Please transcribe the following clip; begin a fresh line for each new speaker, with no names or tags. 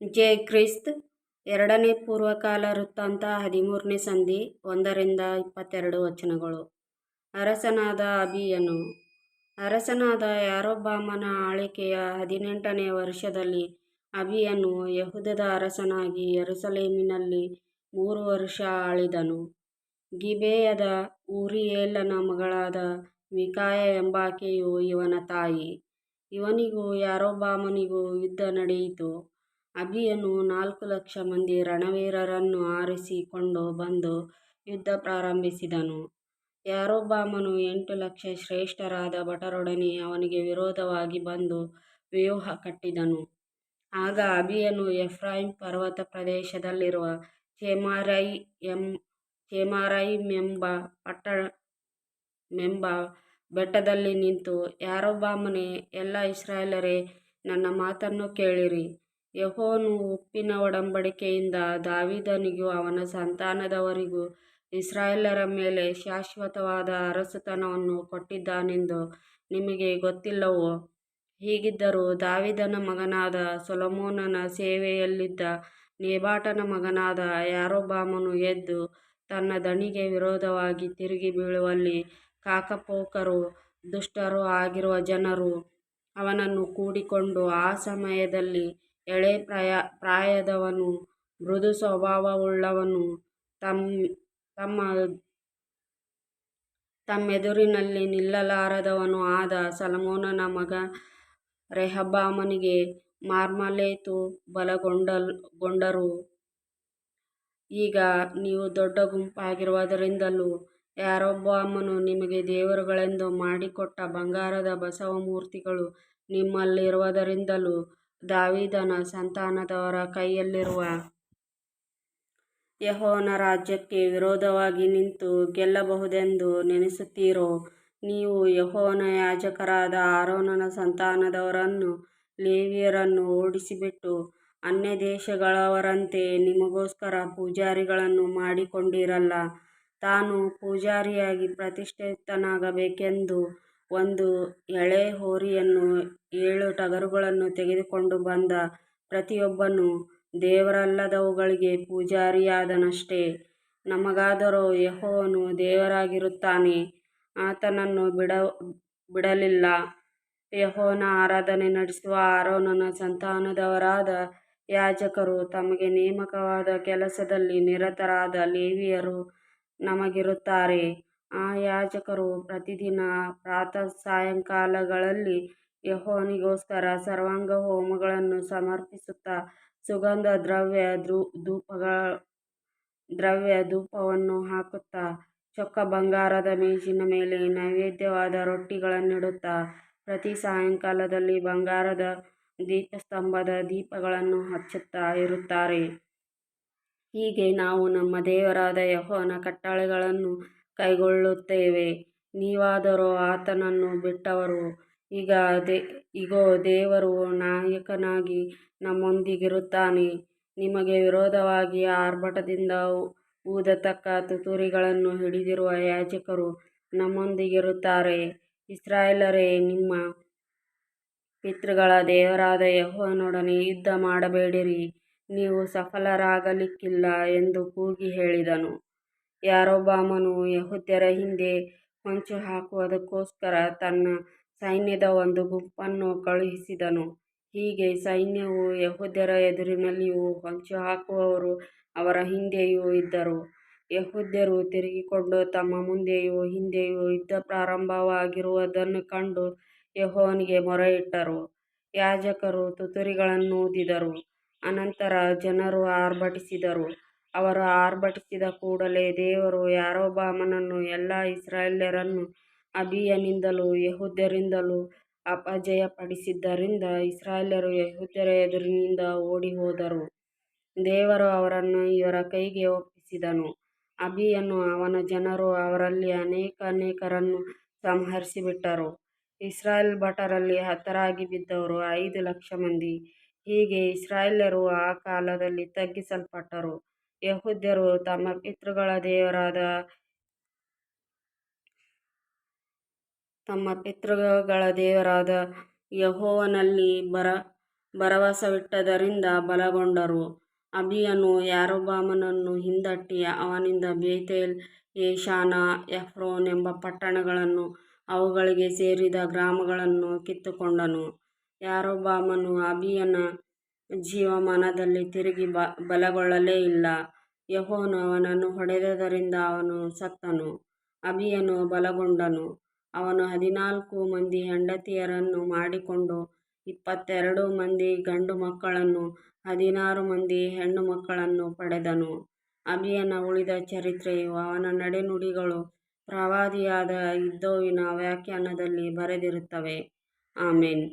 ಜೈ Christ ಎರಡನೇ ಪೂರ್ವಕಾಲ ವೃತ್ತಾಂತ ಹದಿಮೂರನೇ ಸಂಧಿ ಒಂದರಿಂದ ಇಪ್ಪತ್ತೆರಡು ವಚನಗಳು ಅರಸನಾದ ಅಭಿಯನು ಅರಸನಾದ ಯಾರೊಬ್ಬಾಮನ ಆಳಿಕೆಯ ಹದಿನೆಂಟನೇ ವರ್ಷದಲ್ಲಿ ಅಭಿಯನು ಯೆಹೂದದ ಅರಸನಾಗಿ ಯರುಸಲೇಮಿನಲ್ಲಿ ಮೂರು ವರ್ಷ ಆಳಿದನು. ಗಿಬೇಯದ ಊರಿಯೇಲನ ಮಗಳಾದ ಮಿಕಾಯ ಎಂಬಾಕೆಯು ಇವನ ತಾಯಿ. ಇವನಿಗೂ ಯಾರೊಬ್ಬಾಮನಿಗೂ ಯುದ್ಧ ನಡೆಯಿತು. ಅಬೀಯನು ನಾಲ್ಕು ಲಕ್ಷ ಮಂದಿ ರಣವೀರರನ್ನು ಆರಿಸಿಕೊಂಡು ಬಂದು ಯುದ್ಧ ಪ್ರಾರಂಭಿಸಿದನು. ಯಾರೊಬ್ಬಾಮನು ಎಂಟು ಲಕ್ಷ ಶ್ರೇಷ್ಠರಾದ ಭಟರೊಡನೆ ಅವನಿಗೆ ವಿರೋಧವಾಗಿ ಬಂದು ವ್ಯೂಹ ಕಟ್ಟಿದನು. ಆಗ ಅಭಿಯನು ಎಫ್ರಾಯೀಮ್ ಪರ್ವತ ಪ್ರದೇಶದಲ್ಲಿರುವ ಚೆಮಾರಯಿಮೆಂಬ ಬೆಟ್ಟದಲ್ಲಿ ನಿಂತು, ಯಾರೊಬ್ಬಾಮನೇ, ಎಲ್ಲ ಇಸ್ರಾಯೇಲರೇ ನನ್ನ ಮಾತನ್ನು ಕೇಳಿರಿ. ಯೆಹೋವನು ಉಪ್ಪಿನ ಒಡಂಬಡಿಕೆಯಿಂದ ದಾವೀದನಿಗೂ ಅವನ ಸಂತಾನದವರಿಗೂ ಇಸ್ರಾಯೇಲರ ಮೇಲೆ ಶಾಶ್ವತವಾದ ಅರಸುತನವನ್ನು ಕೊಟ್ಟಿದ್ದಾನೆಂದು ನಿಮಗೆ ಗೊತ್ತಿಲ್ಲವೋ. ಹೀಗಿದ್ದರೂ ದಾವಿದನ ಮಗನಾದ ಸೊಲೊಮೋನನ ಸೇವೆಯಲ್ಲಿದ್ದ ನೇಬಾಟನ ಮಗನಾದ ಯಾರೊಬ್ಬಾಮನು ಎದ್ದು ತನ್ನ ದಣಿಗೆ ವಿರೋಧವಾಗಿ ತಿರುಗಿ ಬೀಳುವಲ್ಲಿ ಕಾಕಪೋಕರು ದುಷ್ಟರು ಆಗಿರುವ ಜನರು ಅವನನ್ನು ಕೂಡಿಕೊಂಡು, ಆ ಸಮಯದಲ್ಲಿ ಎಳೆ ಪ್ರಾಯದವನು, ಮೃದು ಸ್ವಭಾವವುಳ್ಳವನು ತಮ್ಮ ತಮ್ಮ, ತಮ್ಮೆದುರಿನಲ್ಲಿ ನಿಲ್ಲಲಾರದವನು ಆದ ಸಲಮೋನನ ಮಗ ರೆಹಬ್ಬಾಮನಿಗೆ ಮಾರ್ಮಲೇತು ಬಲಗೊಂಡಗೊಂಡರು ಈಗ ನೀವು ದೊಡ್ಡ ಗುಂಪಾಗಿರುವುದರಿಂದಲೂ ಯಾರೊಬ್ಬಾಮನು ನಿಮಗೆ ದೇವರುಗಳೆಂದು ಮಾಡಿಕೊಟ್ಟ ಬಂಗಾರದ ಬಸವ ಮೂರ್ತಿಗಳು ನಿಮ್ಮಲ್ಲಿರುವುದರಿಂದಲೂ ದಾವೀದನ ಸಂತಾನದವರ ಕೈಯಲ್ಲಿರುವ ಯಹೋನ ರಾಜ್ಯಕ್ಕೆ ವಿರೋಧವಾಗಿ ನಿಂತು ಗೆಲ್ಲಬಹುದೆಂದು ನೆನೆಸುತ್ತೀರೋ ನೀವು ಯಹೋನ ಯಾಜಕರಾದ ಆರೋನನ ಸಂತಾನದವರನ್ನು ಲೇವಿಯರನ್ನು ಓಡಿಸಿಬಿಟ್ಟು, ಅನ್ಯ ದೇಶಗಳವರಂತೆ ನಿಮಗೋಸ್ಕರ ಪೂಜಾರಿಗಳನ್ನು ಮಾಡಿಕೊಂಡಿರಲ್ಲ. ತಾನು ಪೂಜಾರಿಯಾಗಿ ಪ್ರತಿಷ್ಠಿತನಾಗಬೇಕೆಂದು ಒಂದು ಎಳೆ ಹೋರಿಯನ್ನು ಏಳು ಟಗರುಗಳನ್ನು ತೆಗೆದುಕೊಂಡು ಬಂದ ಪ್ರತಿಯೊಬ್ಬನೂ ದೇವರಲ್ಲದವುಗಳಿಗೆ ಪೂಜಾರಿಯಾದನಷ್ಟೇ ನಮಗಾದರೋ ಯಹೋವನು ದೇವರಾಗಿರುತ್ತಾನೆ, ಆತನನ್ನು ಬಿಡ ಬಿಡಲಿಲ್ಲ. ಯೆಹೋವನ ಆರಾಧನೆ ನಡೆಸುವ ಆರೋನನ ಸಂತಾನದವರಾದ ಯಾಜಕರು ತಮಗೆ ನೇಮಕವಾದ ಕೆಲಸದಲ್ಲಿ ನಿರತರಾದ ಲೇವಿಯರು ನಮಗಿರುತ್ತಾರೆ. ಆ ಯಾಜಕರು ಪ್ರತಿದಿನ ಯಹೋನಿಗೋಸ್ಕರ ಸರ್ವಾಂಗ ಹೋಮಗಳನ್ನು ಸಮರ್ಪಿಸುತ್ತಾ ಸುಗಂಧ ದ್ರವ್ಯ ಧೂಪಗ ದ್ರವ್ಯ ಧೂಪವನ್ನು ಹಾಕುತ್ತಾ, ಚೊಕ್ಕ ಬಂಗಾರದ ಮೇಜಿನ ಮೇಲೆ ನೈವೇದ್ಯವಾದ ರೊಟ್ಟಿಗಳನ್ನಿಡುತ್ತಾ, ಪ್ರತಿ ಸಾಯಂಕಾಲದಲ್ಲಿ ಬಂಗಾರದ ದೀಪಸ್ತಂಭದ ದೀಪಗಳನ್ನು ಹಚ್ಚುತ್ತಾ ಇರುತ್ತಾರೆ. ಹೀಗೆ ನಾವು ನಮ್ಮ ದೇವರಾದ ಯಹೋನ ಕಟ್ಟಳೆಗಳನ್ನು ಕೈಕೊಳ್ಳುತ್ತೇವೆ. ನೀವಾದರೂ ಆತನನ್ನು ಬಿಟ್ಟವರು. ಈಗ ದೇ ಇಗೋ, ದೇವರು ನಾಯಕನಾಗಿ ನಮ್ಮೊಂದಿಗಿರುತ್ತಾನೆ. ನಿಮಗೆ ವಿರೋಧವಾಗಿ ಆರ್ಭಟದಿಂದ ಊದತಕ್ಕ ತುತ್ತೂರಿಗಳನ್ನು ಹಿಡಿದಿರುವ ಯಾಜಕರು ನಮ್ಮೊಂದಿಗಿರುತ್ತಾರೆ. ಇಸ್ರಾಯೇಲರೇ ನಿಮ್ಮ ಪಿತೃಗಳ ದೇವರಾದ ಯೆಹೋವನೊಡನೆ ಯುದ್ಧ ಮಾಡಬೇಡಿರಿ, ನೀವು ಸಫಲರಾಗಲಿಕ್ಕಿಲ್ಲ ಎಂದು ಕೂಗಿ ಹೇಳಿದನು. ಯಾರೊಬ್ಬಾಮನು ಯೆಹೂದ್ಯರ ಹಿಂದೆ ಹೊಂಚು ಹಾಕುವುದಕ್ಕೋಸ್ಕರ ತನ್ನ ಸೈನ್ಯದ ಒಂದು ಗುಂಪನ್ನು ಕಳುಹಿಸಿದನು. ಹೀಗೆ ಸೈನ್ಯವು ಯೆಹೂದ್ಯರ ಎದುರಿನಲ್ಲಿಯೂ ಹೊಂಚು ಹಾಕುವವರು ಅವರ ಹಿಂದೆಯೂ ಇದ್ದರು. ಯೆಹೂದ್ಯರು ತಿರುಗಿಕೊಂಡು ತಮ್ಮ ಮುಂದೆಯೂ ಹಿಂದೆಯೂ ಯುದ್ಧ ಪ್ರಾರಂಭವಾಗಿರುವುದನ್ನು ಕಂಡು ಯೆಹೋವನಿಗೆ ಮೊರೆಯಿಟ್ಟರು. ಯಾಜಕರು ತುತ್ತೂರಿಗಳನ್ನೂದಿದರು. ಅನಂತರ ಜನರು ಆರ್ಭಟಿಸಿದರು. ಅವರು ಆರ್ಭಟಿಸಿದ ಕೂಡಲೆ ದೇವರು ಯಾರೊಬ್ಬಾಮನನ್ನು ಎಲ್ಲಾ ಇಸ್ರಾಯೇಲ್ಯರನ್ನು ಅಬೀಯನಿಂದಲೂ ಯೆಹೂದ್ಯರಿಂದಲೂ ಅಪಜಯಪಡಿಸಿದ್ದರಿಂದ ಇಸ್ರಾಯೇಲ್ಯರು ಯೆಹೂದ್ಯರ ಎದುರಿನಿಂದ ಓಡಿಹೋದರು. ದೇವರು ಅವರನ್ನು ಇವರ ಕೈಗೆ ಒಪ್ಪಿಸಿದನು. ಅಬಿಯನ್ನು ಅವನ ಜನರು ಅವರಲ್ಲಿ ಅನೇಕ ಅನೇಕರನ್ನು ಸಂಹರಿಸಿಬಿಟ್ಟರು. ಇಸ್ರಾಯೇಲ್ ಭಟರಲ್ಲಿ ಹತರಾಗಿ ಬಿದ್ದವರು ಐದು ಲಕ್ಷ ಮಂದಿ. ಹೀಗೆ ಇಸ್ರಾಯೇಲ್ಯರು ಆ ಕಾಲದಲ್ಲಿ ತಗ್ಗಿಸಲ್ಪಟ್ಟರು. ಯೆಹೂದ್ಯರು ತಮ್ಮ ಪಿತೃಗಳ ದೇವರಾದ ತಮ್ಮ ಪಿತೃಗಳ ದೇವರಾದ ಯಹೋವನಲ್ಲಿ ಬರ ಭರವಸವಿಟ್ಟದರಿಂದ ಬಲಗೊಂಡರು. ಅಬಿಯನು ಯಾರೊಬ್ಬಾಮನನ್ನು ಹಿಂದಟ್ಟಿ ಅವನಿಂದ ಬೇತೇಲ್, ಏಷಾನ ಎಫ್ರೋನ್ ಎಂಬ ಪಟ್ಟಣಗಳನ್ನು ಅವುಗಳಿಗೆ ಸೇರಿದ ಗ್ರಾಮಗಳನ್ನು ಕಿತ್ತುಕೊಂಡನು. ಯಾರೊಬ್ಬಾಮನು ಅಬೀಯನ ಜೀವಮಾನದಲ್ಲಿ ತಿರುಗಿ ಬಲಗೊಳ್ಳಲೇ ಇಲ್ಲ. ಯಹೋನು ಅವನನ್ನು ಹೊಡೆದದರಿಂದ ಅವನು ಸತ್ತನು. ಅಭಿಯನು ಬಲಗೊಂಡನು. ಅವನು ಹದಿನಾಲ್ಕು ಮಂದಿ ಹೆಂಡತಿಯರನ್ನು ಮಾಡಿಕೊಂಡು ಇಪ್ಪತ್ತೆರಡು ಮಂದಿ ಗಂಡು ಮಕ್ಕಳನ್ನು, ಹದಿನಾರು ಮಂದಿ ಹೆಣ್ಣು ಮಕ್ಕಳನ್ನು ಪಡೆದನು. ಅಭಿಯನ ಉಳಿದ ಚರಿತ್ರೆಯು ಅವನ ನಡೆನುಡಿಗಳು ಪ್ರವಾದಿಯಾದ ಇದ್ದೋವಿನ ವ್ಯಾಖ್ಯಾನದಲ್ಲಿ ಬರೆದಿರುತ್ತವೆ. ಆಮೆನ್.